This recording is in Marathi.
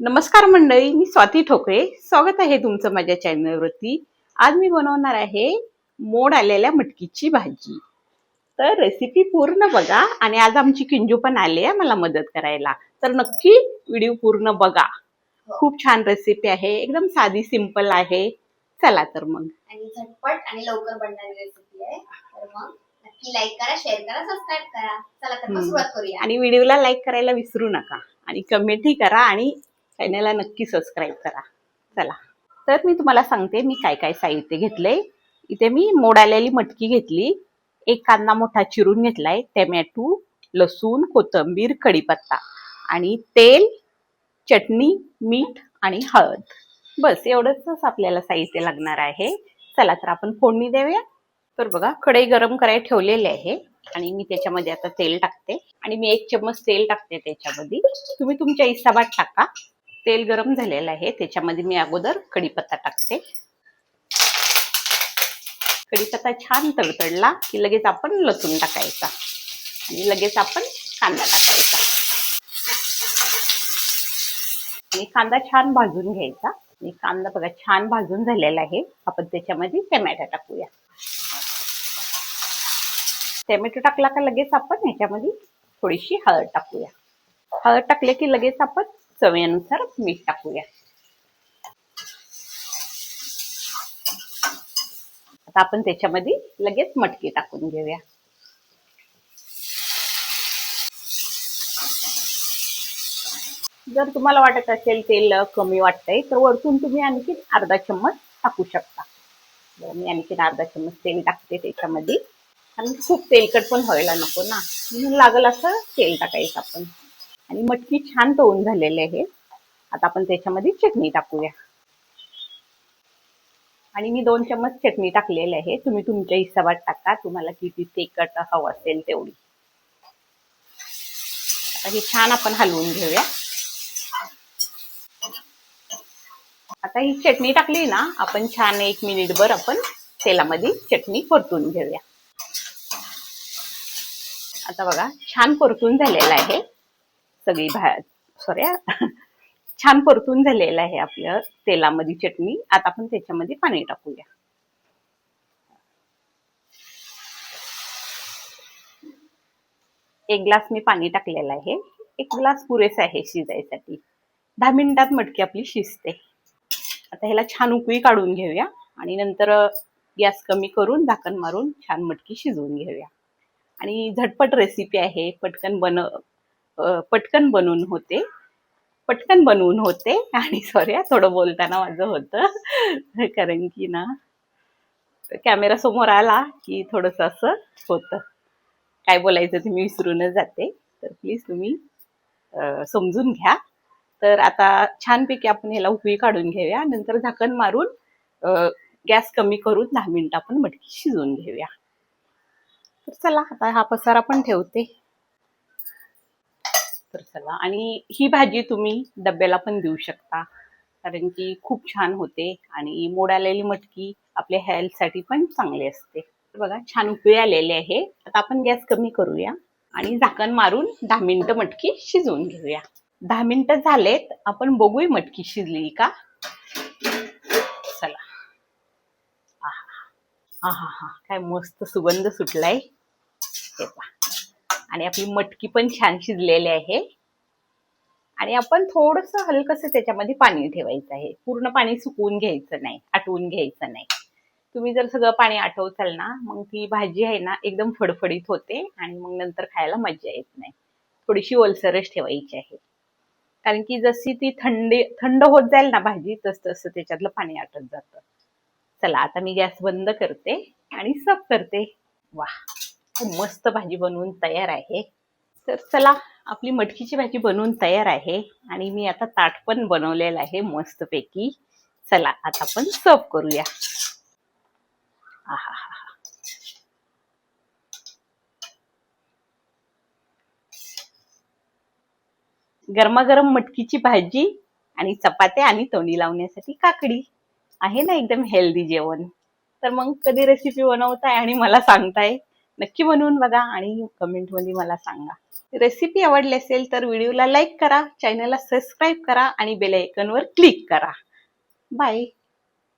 नमस्कार मंडळी मी स्वाती ठोकळे स्वागत आहे तुमचं माझ्या चॅनलवरती. आज मी बनवणार आहे मोड आलेल्या मटकीची भाजी. तर रेसिपी पूर्ण बघा आणि आज आमची किंजू पण आली आहे मला मदत करायला. तर नक्की व्हिडिओ पूर्ण बघा. खूप छान रेसिपी आहे. एकदम साधी सिंपल आहे. चला तर मग. आणि झटपट आणि लवकर बनणारी रेसिपी आहे. तर मग नक्की लाईक करा शेअर करा सबस्क्राईब करा. चला तर मग. सुरुवात करूया. आणि व्हिडिओला लाईक करायला विसरू नका. आणि कमेंटही करा आणि चॅनलला नक्की सबस्क्राईब करा. चला. तर मी तुम्हाला सांगते मी काय काय साहित्य घेतलंय. इथे मी मोडालेली मटकी घेतली. एक कांदा मोठा चिरून घेतलाय टमॅटो लसूण कोथिंबीर कढीपत्ता आणि तेल चटणी मीठ आणि हळद. बस एवढंच आपल्याला साहित्य लागणार आहे. चला तर आपण फोडणी देऊया. तर बघा कढई गरम करायला ठेवलेली आहे आणि मी त्याच्यामध्ये आता तेल टाकते. आणि मी एक चम्मच तेल टाकते त्याच्यामध्ये. तुम्ही तुमच्या हिसाबात टाका. तेल गरम झालेलं आहे. त्याच्यामध्ये मी अगोदर कढीपत्ता टाकते. कढीपत्ता छान तडतडला की लगेच आपण लसूण टाकायचा आणि लगेच आपण कांदा टाकायचा. आणि कांदा छान भाजून घ्यायचा. आणि कांदा बघा छान भाजून झालेला आहे. आपण त्याच्यामध्ये टमॅटो टाकूया. टमॅटो टाकला का लगेच आपण ह्याच्यामध्ये थोडीशी हळद टाकूया. हळद टाकले की लगेच आपण चवीनुसार मीठ टाकूया. आता आपण त्याच्यामध्ये लगेच मटकी टाकून घेऊया. जर तुम्हाला वाटत असेल तेल कमी वाटतंय तर वरतून तुम्ही आणखी अर्धा चम्मच टाकू शकता. मी आणखीन अर्धा चम्मच तेल टाकते त्याच्यामध्ये. आणि खूप तेलकट पण व्हायला नको ना. म्हणून लागल असं तेल टाकायचं आपण. आणि मटकी छान तळून झालेली आहे. आता आपण त्याच्यामध्ये चटणी टाकूया. आणि मी दोन चम्मच चटणी टाकलेली आहे. तुम्ही तुमच्या हिशोबात टाका. तुम्हाला किती तेकट हवं असेल तेवढी. आता हे छान आपण हलवून घेऊया. आता ही चटणी टाकली ना आपण छान एक मिनिटभर आपण तेलामध्ये चटणी परतून घेऊया. आता बघा छान परतून झालेलं आहे. सगळी भा सॉरी छान परतून झालेलं आहे आपलं तेलामध्ये चटणी. आता आपण त्याच्यामध्ये पाणी टाकूया. एक ग्लास मी पाणी टाकलेलं आहे. एक ग्लास पुरेसा आहे शिजायसाठी. दहा मिनिटात मटकी आपली शिजते. आता ह्याला छान उकळी काढून घेऊया आणि नंतर गॅस कमी करून झाकण मारून छान मटकी शिजवून घेऊया. आणि झटपट रेसिपी आहे. पटकन बन पटकन बनवून होते. पटकन बनवून होते. आणि सॉरी थोडं बोलताना माझं होतं. कारण की ना कॅमेरा समोर आला की थोडंसं असं होतं. काय बोलायचं ते मी विसरूनच जाते. तर प्लीज तुम्ही समजून घ्या. तर आता छानपैकी आपण ह्याला उकळी काढून घेऊया. नंतर झाकण मारून गॅस कमी करून दहा मिनिटं आपण मटकी शिजवून घेऊया. तर चला आता हा पसारा पण ठेवते. तर चला. आणि ही भाजी तुम्ही डब्याला पण देऊ शकता. कारण की खूप छान होते आणि मोड आलेली मटकी आपल्या हेल्थसाठी पण चांगली असते. बघा छान उकळी आलेली आहे. आता आपण गॅस कमी करूया आणि झाकण मारून दहा मिनिटं मटकी शिजवून घेऊया. दहा मिनिटं झालेत. आपण बघूया मटकी शिजली का? चला. आहा. हा हा काय मस्त सुगंध सुटलाय. हे पहा. आणि आपली मटकी पण छान शिजलेली आहे. आणि आपण थोडस हलकस त्याच्यामध्ये पाणी ठेवायचं आहे. पूर्ण पाणी सुकवून घ्यायचं नाही आटवून घ्यायचं नाही. तुम्ही जर सगळं पाणी आठवचाल ना मग ती भाजी आहे ना एकदम फडफडीत होते आणि मग नंतर खायला मजा येत नाही. थोडीशी ओलसरच ठेवायची आहे. कारण की जशी ती थंडी थंड होत जाईल ना भाजी तस तसं त्याच्यातलं पाणी आटत जातं. चला आता मी गॅस बंद करते आणि सब करते. खूप मस्त भाजी बनवून तयार आहे. तर चला आपली मटकीची भाजी बनवून तयार आहे आणि मी आता ताट पण बनवलेलं आहे मस्तपैकी. चला आता आपण सर्व करूया. आहा हा गरमागरम मटकीची भाजी आणि चपात्या आणि तोंडी लावण्यासाठी काकडी. आहे ना एकदम हेल्दी जेवण. तर मग कधी रेसिपी बनवताय आणि मला सांगताय? नक्की बनवून बघा आणि कमेंटमध्ये मला सांगा. रेसिपी आवडली असेल तर व्हिडिओला लाईक करा चॅनलला सबस्क्राईब करा आणि बेल आयकॉनवर क्लिक करा. बाय